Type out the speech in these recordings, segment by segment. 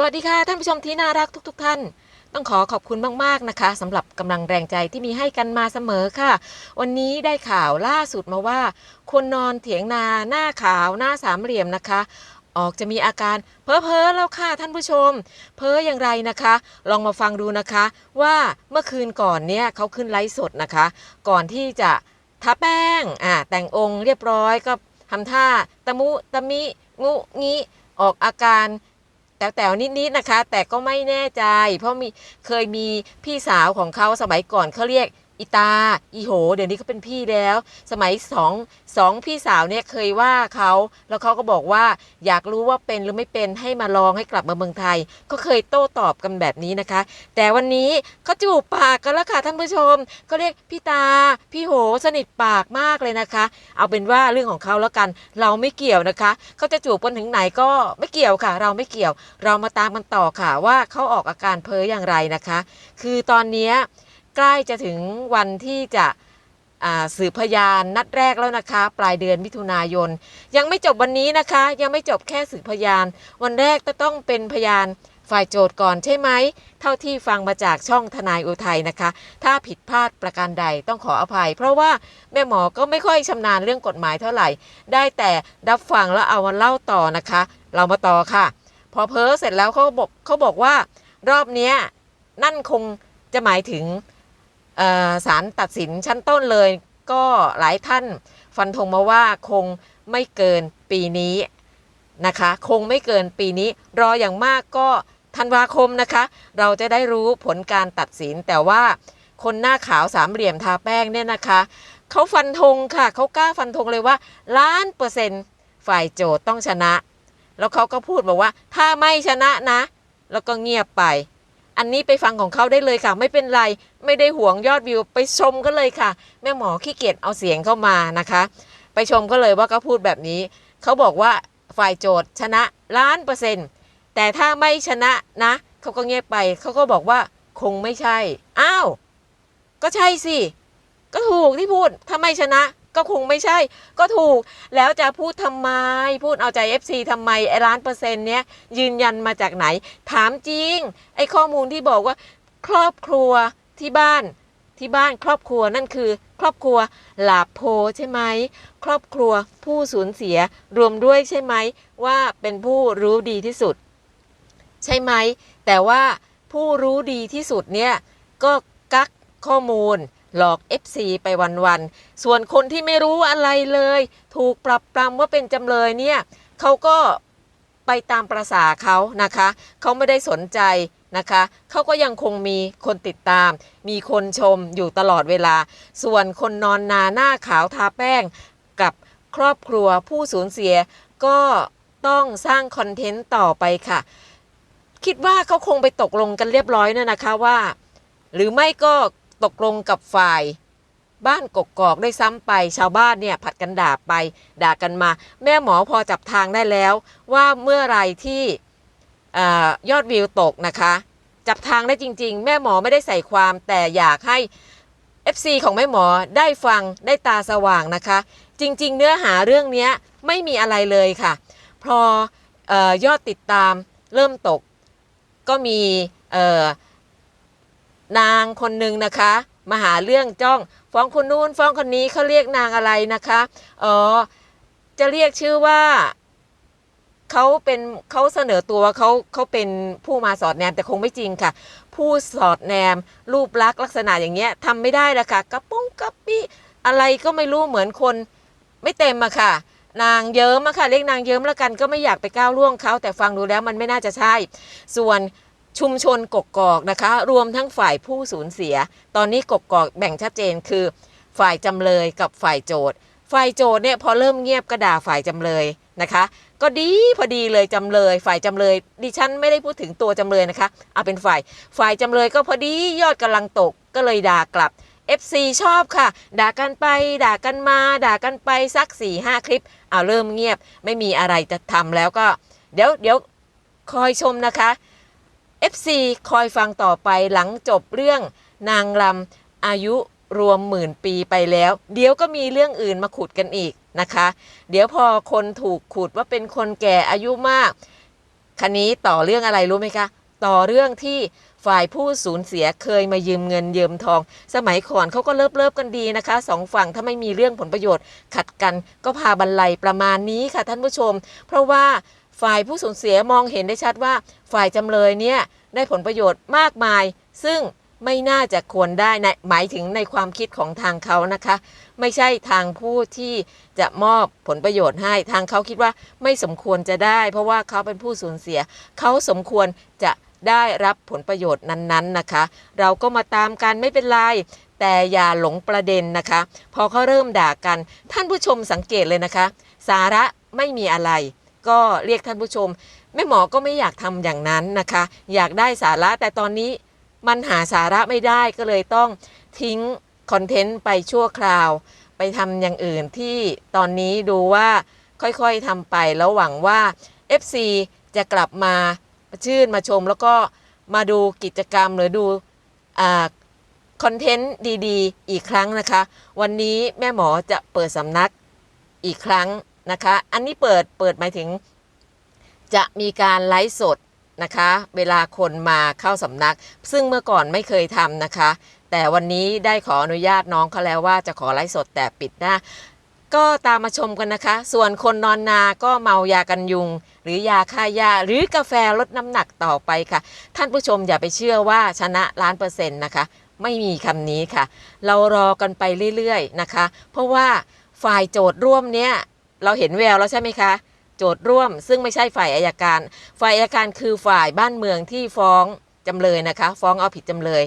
สวัสดีค่ะท่านผู้ชมที่น่ารักทุกๆท่าน ต้องขอขอบคุณมากๆนะคะสำหรับกำลังแรงใจที่มีให้กันมาเสมอค่ะ วันนี้ได้ข่าวล่าสุดมาว่า คนนอนเถียงนาหน้าขาวหน้าสามเหลี่ยมนะคะ ออกจะมีอาการเพ้อเพ้อๆแล้วค่ะท่านผู้ชม เพ้ออย่างไรนะคะ ลองมาฟังดูนะคะ ว่าเมื่อคืนก่อนเนี่ยเขาขึ้นไลฟ์สดนะคะ ก่อนที่จะทาแป้งอ่าแต่งองค์เรียบร้อยก็ทำท่าตะมุตะมิ งุงี้ออกอาการ แต๋วๆนิดๆนะคะ แต่ก็ไม่แน่ใจ เพราะมีเคยมีพี่สาวของเขาสมัยก่อนเขาเรียก อีตา อีโห เดี๋ยวนี้เขาเป็นพี่แล้ว สมัยสองสองพี่สาวเนี่ยเคยว่าเขาแล้วเขาก็บอกว่าอยากรู้ว่าเป็นหรือไม่เป็นให้มาลองให้กลับมาเมืองไทย ก็เคยโต้ตอบกันแบบนี้นะคะ แต่วันนี้เขาจูบปากกันแล้วค่ะท่านผู้ชม ก็เรียกพี่ตา พี่โหสนิทปากมากเลยนะคะ เอาเป็นว่าเรื่องของเขาแล้วกัน เราไม่เกี่ยวนะคะเขาจะจูบกันถึงไหนก็ไม่เกี่ยวค่ะ เราไม่เกี่ยว เรามาตามกันต่อค่ะว่าเขาออกอาการเพ้ออย่างไรนะคะ คือตอนเนี้ย ใกล้จะถึงวันที่จะสืบพยานนัดแรกแล้วนะคะ ปลายเดือนมิถุนายน ยังไม่จบวันนี้นะคะ ยังไม่จบแค่สืบพยาน วันแรกก็ต้องเป็นพยานฝ่ายโจทย์ก่อนใช่ไหม เท่าที่ฟังมาจากช่องทนายอุทัยนะคะ ถ้าผิดพลาดประการใดต้องขออภัย เพราะว่าแม่หมอก็ไม่ค่อยชำนาญเรื่องกฎหมายเท่าไหร่ ได้แต่รับฟังแล้วเอามาเล่าต่อนะคะ เรามาต่อค่ะ พอเพ้อเสร็จแล้วเขาบอกเขาบอกว่า รอบนี้นั่นคงจะหมายถึง ศาลตัดสินชั้นต้นเลย ก็หลายท่านฟันธงมาว่าคงไม่เกินปีนี้นะคะ คงไม่เกินปีนี้รออย่างมากก็ธันวาคมนะคะ เราจะได้รู้ผลการตัดสินแต่ว่าคนหน้าขาวสามเหลี่ยมทาแป้งเนี่ยนะคะเขาฟันธงค่ะเขากล้าฟันธงเลยว่าล้านเปอร์เซ็นต์ฝ่ายโจทย์ต้องชนะ แล้วเขาก็พูดบอกว่าถ้าไม่ชนะนะ แล้วก็เงียบไป อันนี้ไปฟังของเขาได้เลยค่ะ ไม่เป็นไรไม่ได้ห่วงยอดวิวไปชมก็เลยค่ะ แม่หมอขี้เกียจเอาเสียงเข้ามานะคะ ไปชมก็เลยว่าเขาพูดแบบนี้ เขาบอกว่าฝ่ายโจทย์ชนะล้านเปอร์เซ็นต์แต่ถ้าไม่ชนะนะเขาก็เงียบไปเขาก็บอกว่าคงไม่ใช่ อ้าว ก็ใช่สิ ก็ถูกที่พูดถ้าไม่ชนะ ก็คงไม่ใช่ ก็ถูกแล้วจะพูดทำไม พูดเอาใจ FC ทำไมไอ้ล้านเปอร์เซ็นต์เนี้ยยืนยันมาจากไหน ถามจริง ไอ้ข้อมูลที่บอกว่า ครอบครัวที่บ้านที่บ้านครอบครัวนั่นคือ ครอบครัวหลาโพใช่ไหมครอบครัวผู้สูญเสียรวมด้วยใช่ไหมว่าเป็นผู้รู้ดีที่สุด ใช่ไหม แต่ว่าผู้รู้ดีที่สุดเนี่ยก็กักข้อมูล หลอก FC ไปวันๆ ส่วนคนที่ไม่รู้อะไรเลย ถูกปรับปรำว่าเป็นจำเลยเนี่ยเขาก็ไปตามประษาเขานะคะ เขาไม่ได้สนใจนะคะ เขาก็ยังคงมีคนติดตาม มีคนชมอยู่ตลอดเวลา ส่วนคนนอนนาหน้าขาวทาแป้ง กับครอบครัวผู้สูญเสีย ก็ต้องสร้างคอนเทนต์ต่อไปค่ะ คิดว่าเขาคงไปตกลงกันเรียบร้อยนะนะคะว่า หรือไม่ก็ ตกลงกับฝ่ายบ้านกกอกได้ซ้ำไป ชาวบ้านเนี่ยผัดกันด่าไป ด่ากันมา แม่หมอพอจับทางได้แล้ว ว่าเมื่อไรที่อยอดวิวตกนะคะ จับทางได้จริง ๆ แม่หมอไม่ได้ใส่ความแต่อยากให้ FC ของแม่หมอได้ฟังได้ตาสว่างนะคะ จริง ๆ เนื้อหาเรื่องนี้ไม่มีอะไรเลยค่ะ พอออยอดติดตามเริ่มตกก็มีเนางคนหนึ่งนะคะ มาหาเรื่องจ้องฟ้องคนนู้นฟ้องคนนี้เขาเรียกนางอะไรนะคะอ๋อจะเรียกชื่อว่าเขาเป็นเขาเสนอตัวว่าเขาเขาเป็นผู้มาสอดแนมแต่คงไม่จริงค่ะ ผู้สอดแนมรูปลักษณ์ลักษณะอย่างเงี้ยทำไม่ได้ละค่ะกระปุ้งกระปี้อะไรก็ไม่รู้เหมือนคนไม่เต็มอะค่ะ นางเยิ้มอะค่ะเรียกนางเยิ้มแล้วกันก็ไม่อยากไปก้าวล่วงเขาแต่ฟังดูแล้วมันไม่น่าจะใช่ ส่วน ชุมชนกกอกนะคะ รวมทั้งฝ่ายผู้สูญเสีย ตอนนี้กกอกแบ่งชัดเจนคือ ฝ่ายจำเลยกับฝ่ายโจทย์ฝ่ายโจทย์เนี่ยพอเริ่มเงียบก็ด่าฝ่ายจำเลยนะคะ ก็ดีพอดีเลยจำเลย ฝ่ายจำเลย ดิฉันไม่ได้พูดถึงตัวจำเลยนะคะเอาเป็นฝ่าย ฝ่ายจำเลยก็พอดียอดกำลังตกก็เลยด่ากลับ FC ชอบค่ะ ด่ากันไป ด่ากันมา ด่ากันไปสัก4ี่ห้าคลิปเอาเริ่มเงียบ ไม่มีอะไรจะทำแล้วก็ เดี๋ยวเดี๋ยวคอยชมนะคะ FC คอยฟังต่อไปหลังจบเรื่องนางลำอายุรวมหมื่นปีไปแล้ว เดี๋ยวก็มีเรื่องอื่นมาขุดกันอีกนะคะ เดี๋ยวพอคนถูกขุดว่าเป็นคนแก่อายุมากคันนี้ต่อเรื่องอะไรรู้ไหมคะ ต่อเรื่องที่ฝ่ายผู้สูญเสียเคยมายืมเงินยืมทอง สมัยก่อนเขาก็เลิบเลิบกันดีนะคะสองฝั่งถ้าไม่มีเรื่องผลประโยชน์ขัดกันก็พาบรรลัยประมาณนี้ค่ะท่านผู้ชม เพราะว่า ฝ่ายผู้สูญเสียมองเห็นได้ชัดว่าฝ่ายจำเลยเนี่ยได้ผลประโยชน์มากมาย ซึ่งไม่น่าจะควรได้ในหมายถึงในความคิดของทางเขานะคะ ไม่ใช่ทางผู้ที่จะมอบผลประโยชน์ให้ทางเขาคิดว่าไม่สมควรจะได้ เพราะว่าเขาเป็นผู้สูญเสีย เขาสมควรจะได้รับผลประโยชน์นั้นๆนะคะ เราก็มาตามกันไม่เป็นไรแต่อย่าหลงประเด็นนะคะ พอเขาเริ่มด่ากัน ท่านผู้ชมสังเกตเลยนะคะ สาระไม่มีอะไร ก็เรียกท่านผู้ชม แม่หมอก็ไม่อยากทำอย่างนั้นนะคะ อยากได้สาระแต่ตอนนี้มันหาสาระไม่ได้ก็เลยต้องทิ้งคอนเทนต์ไปชั่วคราว ไปทำอย่างอื่นที่ตอนนี้ดูว่าค่อยๆทำไปแล้วหวังว่า FC จะกลับมาชื่นมาชมแล้วก็มาดูกิจกรรมหรือดูคอนเทนต์ดีๆ อีกครั้งนะคะ วันนี้แม่หมอจะเปิดสำนักอีกครั้ง นะคะ อันนี้เปิดเปิดหมายถึง จะมีการไลฟ์สดนะคะ เวลาคนมาเข้าสำนัก ซึ่งเมื่อก่อนไม่เคยทำนะคะ แต่วันนี้ได้ขออนุญาตน้องเขาแล้วว่าจะขอไลฟ์สดแต่ปิดหน้าก็ตามมาชมกันนะคะ ส่วนคนนอนนาก็เมายากันยุง หรือยาฆ่าหญ้าหรือกาแฟลดน้ำหนักต่อไปค่ะ ท่านผู้ชมอย่าไปเชื่อว่าชนะล้านเปอร์เซ็นต์นะคะ ไม่มีคำนี้ค่ะ เรารอกันไปเรื่อยๆนะคะ เพราะว่าฝ่ายโจทย์ร่วมเนี้ย เราเห็นแววแล้วใช่ไหมคะ โจทย์ร่วมซึ่งไม่ใช่ฝ่ายอายการ ฝ่ายอายการคือฝ่ายบ้านเมืองที่ฟ้องจำเลยนะคะ ฟ้องเอาผิดจำเลย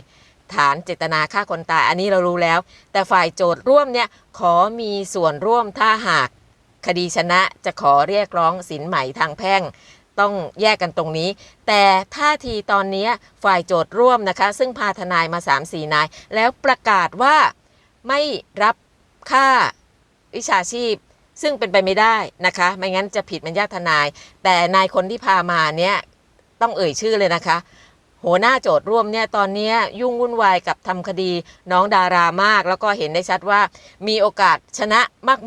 ฐานเจตนาฆ่าคนตายอันนี้เรารู้แล้ว แต่ฝ่ายโจทย์ร่วมเนี่ยขอมีส่วนร่วมถ้าหากคดีชนะจะขอเรียกร้องสินใหม่ทางแพ่ง ต้องแยกกันตรงนี้ แต่ท่าทีตอนนี้ฝ่ายโจทย์ร่วมนะคะ ซึ่งพาทนายมา 3-4 นาย แล้วประกาศว่าไม่รับค่าวิชาชีพ ซึ่งเป็นไปไม่ได้นะคะ ไม่งั้นจะผิดมันยาทนาย แต่นายคนที่พามาเนี่ยต้องเอ่ยชื่อเลยนะคะ หัวหน้าโจทย์ร่วมเนี่ยตอนเนี้ยยุ่งวุ่นวายกับทำคดีน้องดารามาก แล้วก็เห็นได้ชัดว่ามีโอกาสชนะ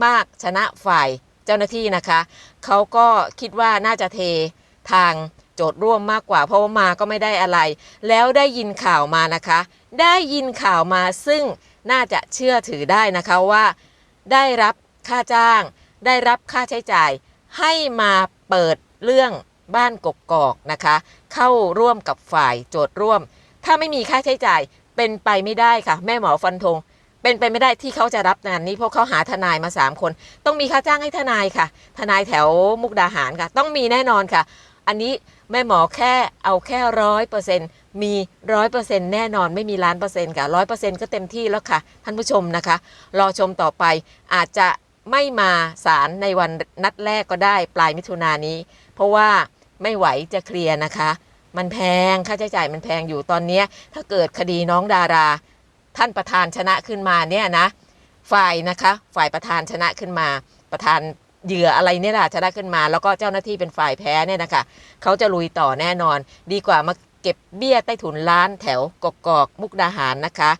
มากๆ ชนะฝ่ายเจ้าหน้าที่นะคะเขาก็คิดว่าน่าจะเททางโจทย์ร่วมมากกว่า เพราะว่ามาก็ไม่ได้อะไร แล้วได้ยินข่าวมานะคะ ได้ยินข่าวมาซึ่งน่าจะเชื่อถือได้นะคะว่า ได้รับค่าจ้าง ได้รับค่าใช้จ่าย ให้มาเปิดเรื่องบ้านกกอกนะคะ เข้าร่วมกับฝ่ายโจทย์ร่วม ถ้าไม่มีค่าใช้จ่ายเป็นไปไม่ได้ค่ะ แม่หมอฟันธงเป็นไปไม่ได้ที่เขาจะรับงานนี้เพราะเขาหาทนายมา 3 คน ต้องมีค่าจ้างให้ทนายค่ะ ทนายแถวมุกดาหารค่ะ ต้องมีแน่นอนค่ะ อันนี้แม่หมอแค่เอาแค่ร้อยเปอร์เซ็นต์มีร้อยเปอร์เซ็นต์แน่นอนไม่มีล้านเปอร์เซ็นต์ค่ะร้อยเปอร์เซ็นต์ก็เต็มที่แล้วค่ะ ท่านผู้ชมนะคะ รอชมต่อไปอาจจะ ไม่มาศาลในวันนัดแรกก็ได้ปลายมิถุนายนนี้ เพราะว่าไม่ไหวจะเคลียร์นะคะ มันแพงค่าใช้จ่ายมันแพงอยู่ตอนนี้ถ้าเกิดคดีน้องดารา ท่านประธานชนะขึ้นมาเนี่ยนะ ฝ่ายนะคะ ฝ่ายประธานชนะขึ้นมา ประธานเหยื่ออะไรเนี่ยแหละชนะขึ้นมา แล้วก็เจ้าหน้าที่เป็นฝ่ายแพ้เนี่ยนะคะเขาจะลุยต่อแน่นอน ดีกว่ามาเก็บเบี้ยใต้ถุนร้านแถวกกอกมุกดาหารนะคะ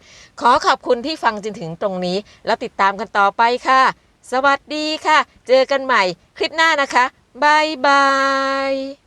ขอขอบคุณที่ฟังจนถึงตรงนี้ แล้วติดตามกันต่อไปค่ะ สวัสดีค่ะ เจอกันใหม่คลิปหน้านะคะบายบาย